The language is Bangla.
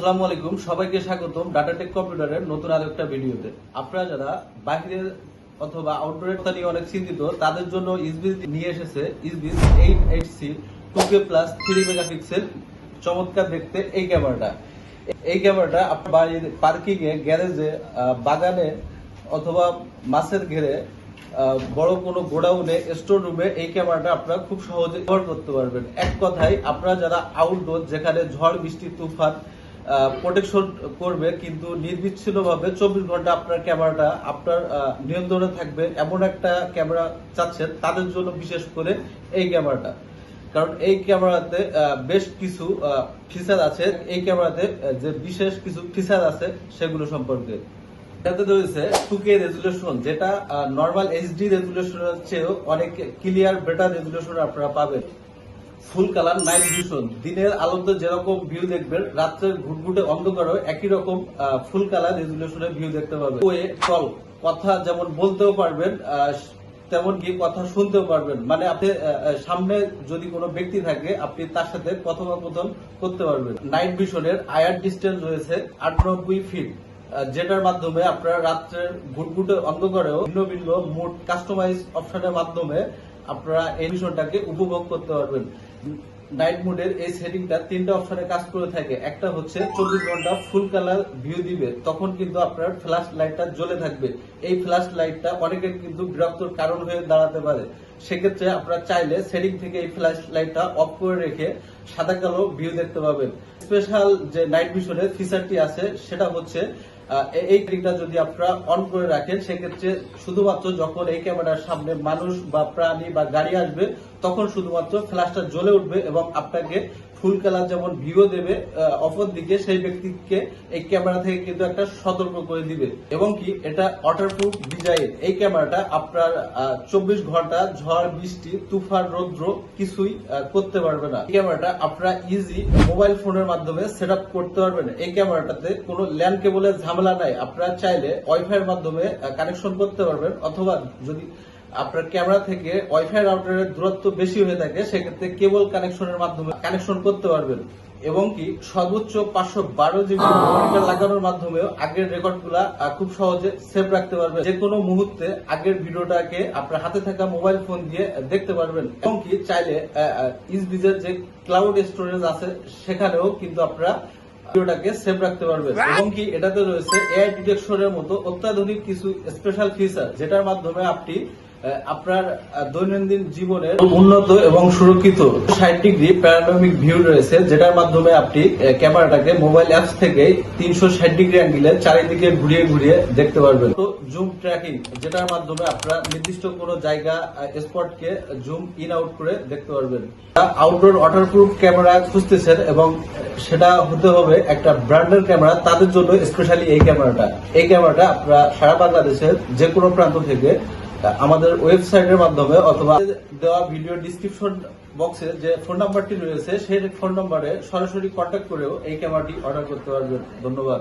আসসালামু আলাইকুম, সবাইকে স্বাগতম ডাটা কম্পিউটারের নতুন আরও একটা ভিডিওতে। আপনারা যারা বাইরের অথবা আউটডোরের কথা নিয়ে অনেক চিন্তিত, তাদের জন্য ইসবিস নিয়ে এসেছে ইসবিস eight eight C two K plus three megapixel চমৎকার দেখতে এই ক্যামেরাটা এই ক্যামেরাটা আপনার বাড়ির পার্কিং এ গ্যারেজে বাগানে অথবা মাছের ঘেরে বড় কোনো গোডাউনে স্টোর রুমে এই ক্যামেরাটা আপনারা খুব সহজে ব্যবহার করতে পারবেন। এক কথায়, আপনারা যারা আউটডোর যেখানে ঝড়, বৃষ্টি, তুফান প্রোটেকশন করবে, কিন্তু নির্বিচ্ছিন্ন ভাবে চব্বিশ ঘণ্টা আপনার ক্যামেরাটা, আপনার নিয়ন্ত্রণে থাকবে এমন একটা ক্যামেরা চাচ্ছেন তাদের জন্য বিশেষ করে এই ক্যামেরাটা। কারণ এই ক্যামেরাতে বেশ কিছু ফিচার আছে। এই ক্যামেরাতে যে বিশেষ কিছু ফিচার আছে সেগুলো সম্পর্কে। এটাতে রয়েছে টু কে রেজুলেশন যেটা নর্মাল এইচডি রেজুলেশনের চেয়েও অনেক ক্লিয়ার বেটার রেজুলেশন আপনারা পাবেন। ফুল কালার নাইট ভিশন দিনের আলোতে যেরকম ভিউ দেখবেন, রাত্রের ঘুটঘুটে অন্ধকারেও একই রকম ফুল কালার রেজুলেশনের ভিউ দেখতে পাবেন। ওয়ে কল কথা যেমন বলতেও পারবেন তেমন কি কথা শুনতেও পারবেন। মানে আপনি সামনে যদি কোনো ব্যক্তি থাকে, আপনি তার সাথে কথোপকথন করতে পারবেন। নাইট ভিশনের আয়ার ডিস্টেন্স রয়েছে আটানব্বই ফিট যেটার মাধ্যমে আপনারা রাত্রের ঘুটঘুটে অন্ধকারেও ভিন্ন ভিন্ন মুড কাস্টমাইজ অপশনের মাধ্যমে আপনারা এই বিষয়টাকে উপভোগ করতে পারবেন। নাইট মোডের এই সেটিংটা তিনটা অপশনে কাজ করে থাকে। একটা হচ্ছে চব্বিশ ঘণ্টা ফুল কালার ভিউ দিবে, তখন কিন্তু আপনার ফ্ল্যাশ লাইটটা জ্বলে থাকবে। এই ফ্ল্যাশ লাইটটা অনেকের কিন্তু বিরক্তর কারণ হয়ে দাঁড়াতে পারে। সেক্ষেত্রে আপনারা চাইলে সেটিং থেকে এই ফ্ল্যাশ লাইটটা অফ করে রেখে সাদা কালো ভিউ দেখতে পাবেন। স্পেশাল যে নাইট ভিশনের ফিচারটি আছে, সেটা হচ্ছে এই ক্লিকটা যদি আপনারা অন করে রাখেন, সেক্ষেত্রে শুধুমাত্র যখন এই ক্যামেরার সামনে মানুষ বা প্রাণী বা গাড়ি আসবে, তখন শুধুমাত্র ফ্ল্যাশটা জ্বলে উঠবে এবং আপনাকে ফুল কালার যেমন ভিউ দেবে অপর দিকে সেই ব্যক্তিকে এই ক্যামেরা থেকে কিন্তু একটা সতর্ক করে দিবে। এবং কি, এটা ওয়াটারপ্রুফ ডিজাইন এই ক্যামেরাটা আপনার চব্বিশ ঘণ্টা ঝড়, বৃষ্টি, তুফান, রৌদ্র কিছুই করতে পারবে না। এই ক্যামেরাটা আপনারা ইজি মোবাইল ফোনের মাধ্যমে সেট করতে পারবেন। এই ক্যামেরাটাতে কোনো ল্যান্ড কেবলের ঝামেলা নাই। আপনারা চাইলে ওয়াইফাই এর মাধ্যমে কানেকশন করতে পারবেন। অথবা যদি আপনার ক্যামেরা থেকে ওয়াইফাই রাউটারের দূরত্ব বেশি হয়ে থাকে, সেক্ষেত্রে কেবল কানেকশনের মাধ্যমে কানেকশন করতে পারবেন। এবং কি সর্বোচ্চ পাঁচশো বারো জিবি লাগানোর মাধ্যমেও আগের রেকর্ডগুলা খুব সহজে সেভ রাখতে পারবেন। যে কোনো মুহূর্তে আগের ভিডিওটাকে আপনার হাতে থাকা মোবাইল ফোন দিয়ে দেখতে পারবেন। এবং কি চাইলে ইসবিজের যে ক্লাউড স্টোরেজ আছে, সেখানেও কিন্তু আপনারা ভিডিওটাকে সেভ রাখতে পারবেন। এবং কি এটাতে রয়েছে এআই ডিটেকশনের মতো অত্যাধুনিক কিছু স্পেশাল ফিচার, যেটার মাধ্যমে আপনি আপনার দৈনন্দিন জীবনের উন্নত এবং সুরক্ষিত ষাট ডিগ্রি প্যারানমিক ভিউ রয়েছে, যেটার মাধ্যমে আপনি ক্যামেরাটাকে মোবাইল অ্যাপস থেকে তিনশো ষাট ডিগ্রি অ্যাঙ্গেলে চারিদিকে ঘুরিয়ে ঘুরিয়ে দেখতে পারবেন। তো জুম ট্র্যাকিং যেটার মাধ্যমে আপনারা নির্দিষ্ট কোনো জায়গা স্পটকে জুম ইন আউট করে দেখতে পারবেন। আউটডোর ওয়াটারপ্রুফ ক্যামেরা খুঁজতেছেন এবং সেটা হতে হবে একটা ব্র্যান্ডের ক্যামেরা তাদের জন্য স্পেশালি এই ক্যামেরাটা এই ক্যামেরাটা আপনারা সারা বাংলাদেশের যে কোনো প্রান্ত থেকে আমাদের ওয়েবসাইটের মাধ্যমে অথবা দেওয়া ভিডিও ডিসক্রিপশন বক্সে যে ফোন নাম্বারটি রয়েছে, সেই ফোন নাম্বারে সরাসরি কন্ট্যাক্ট করেও এই ক্যামেরাটি অর্ডার করতে পারবেন। ধন্যবাদ।